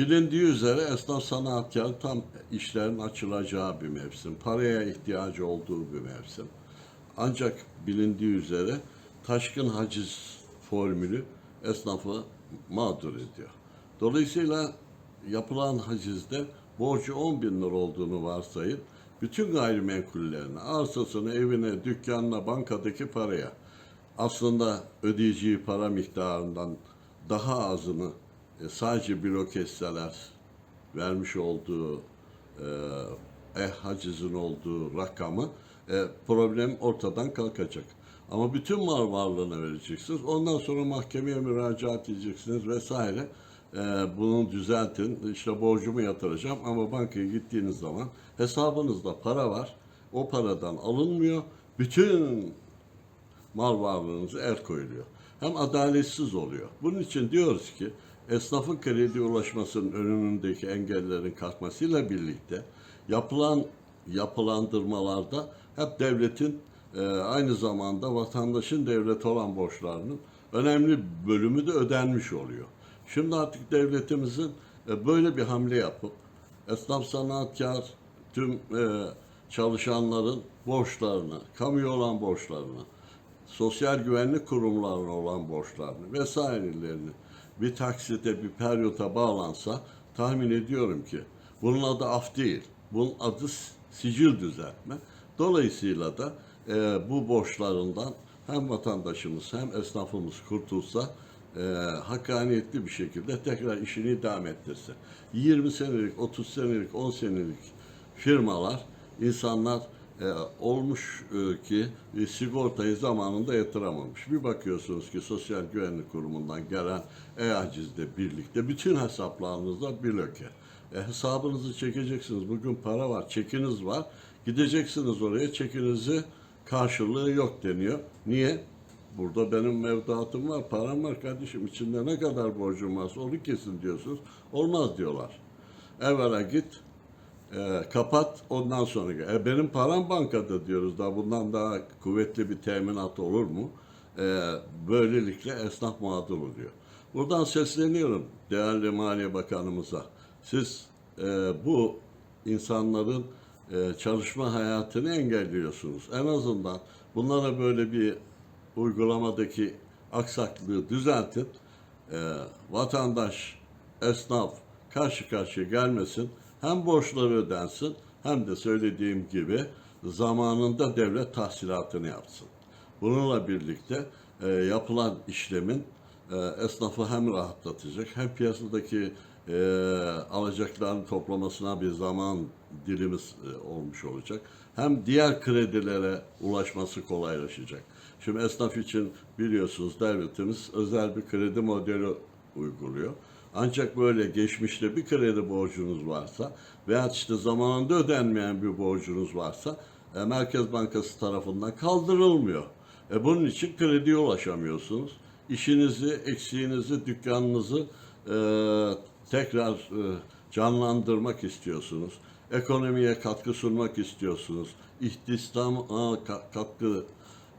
Bilindiği üzere esnaf sanatkar tam işlerin açılacağı bir mevsim. Paraya ihtiyacı olduğu bir mevsim. Ancak bilindiği üzere taşkın haciz formülü esnafı mağdur ediyor. Dolayısıyla yapılan hacizde borcu 10 bin lira olduğunu varsayın. Bütün gayrimenkullerine, arsasını, evine, dükkanına, bankadaki paraya aslında ödeyeceği para miktarından daha azını sadece bloke etseler vermiş olduğu e, eh hacizin olduğu rakamı e, problem ortadan kalkacak. Ama bütün mal varlığına vereceksiniz. Ondan sonra mahkemeye müracaat edeceksiniz vesaire. E, bunu düzeltin. İşte borcumu yatıracağım ama bankaya gittiğiniz zaman hesabınızda para var. O paradan alınmıyor. Bütün mal varlığınıza el koyuluyor. Hem adaletsiz oluyor. Bunun için diyoruz ki esnafın krediye ulaşmasının önündeki engellerin kalkmasıyla birlikte yapılan yapılandırmalarda hep devletin e, aynı zamanda vatandaşın devlet olan borçlarının önemli bölümü de ödenmiş oluyor. Şimdi artık devletimizin e, böyle bir hamle yapıp esnaf sanatkar tüm e, çalışanların borçlarını, kamuya olan borçlarını, sosyal güvenlik kurumlarına olan borçlarını vesairelerini bir taksite, bir periyota bağlansa tahmin ediyorum ki bunun adı af değil. Bunun adı sicil düzeltme. Dolayısıyla da e, bu borçlarından hem vatandaşımız hem esnafımız kurtulsa e, hakkaniyetli bir şekilde tekrar işini devam ettirse. 20 senelik, 30 senelik, 10 senelik firmalar, insanlar e, olmuş e, ki e, sigortayı zamanında yatıramamış. Bir bakıyorsunuz ki Sosyal Güvenlik Kurumu'ndan gelen e-acizle birlikte bütün hesaplarınızda bloke. E, hesabınızı çekeceksiniz. Bugün para var, çekiniz var. Gideceksiniz oraya, çekinizi karşılığı yok deniyor. Niye? Burada benim mevduatım var, param var kardeşim. İçinde ne kadar borcum varsa onu kesin diyorsunuz. Olmaz diyorlar. Evvela git, e, kapat ondan sonra. E, benim param bankada diyoruz da bundan daha kuvvetli bir teminat olur mu? E, böylelikle esnaf mağdur oluyor. Buradan sesleniyorum değerli Maliye Bakanımıza. Siz e, bu insanların e, çalışma hayatını engelliyorsunuz. En azından bunlara böyle bir uygulamadaki aksaklığı düzeltin. E, vatandaş, esnaf karşı karşıya gelmesin. Hem borçları ödensin hem de söylediğim gibi zamanında devlet tahsilatını yapsın. Bununla birlikte e, yapılan işlemin e, esnafı hem rahatlatacak hem piyasadaki e, alacakların toplamasına bir zaman dilimiz e, olmuş olacak. Hem diğer kredilere ulaşması kolaylaşacak. Şimdi esnaf için biliyorsunuz devletimiz özel bir kredi modeli uyguluyor. Ancak böyle geçmişte bir kredi borcunuz varsa veya işte zamanında ödenmeyen bir borcunuz varsa e, Merkez Bankası tarafından kaldırılmıyor. E, bunun için krediye ulaşamıyorsunuz. İşinizi, eksiğinizi, dükkanınızı e, tekrar e, canlandırmak istiyorsunuz. Ekonomiye katkı sunmak istiyorsunuz. İstihdama ka- katkı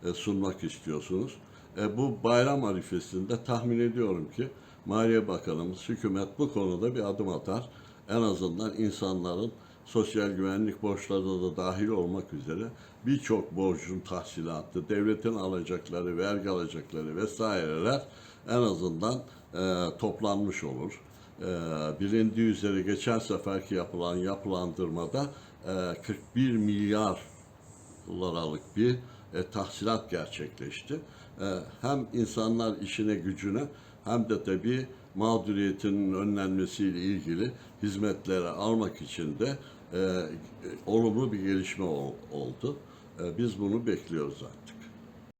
e, sunmak istiyorsunuz. E, bu bayram arifesinde tahmin ediyorum ki Maliye Bakanımız, hükümet bu konuda bir adım atar. En azından insanların sosyal güvenlik borçlarına da dahil olmak üzere birçok borcun tahsilatı, devletin alacakları, vergi alacakları vesaireler en azından e, toplanmış olur. E, bilindiği üzere geçen seferki yapılan yapılandırmada e, 41 milyar liralık bir e, tahsilat gerçekleşti. E, hem insanlar işine gücüne hem de tabii mağduriyetinin önlenmesiyle ilgili hizmetleri almak için de e, olumlu bir gelişme ol- oldu. E, biz bunu bekliyoruz zaten.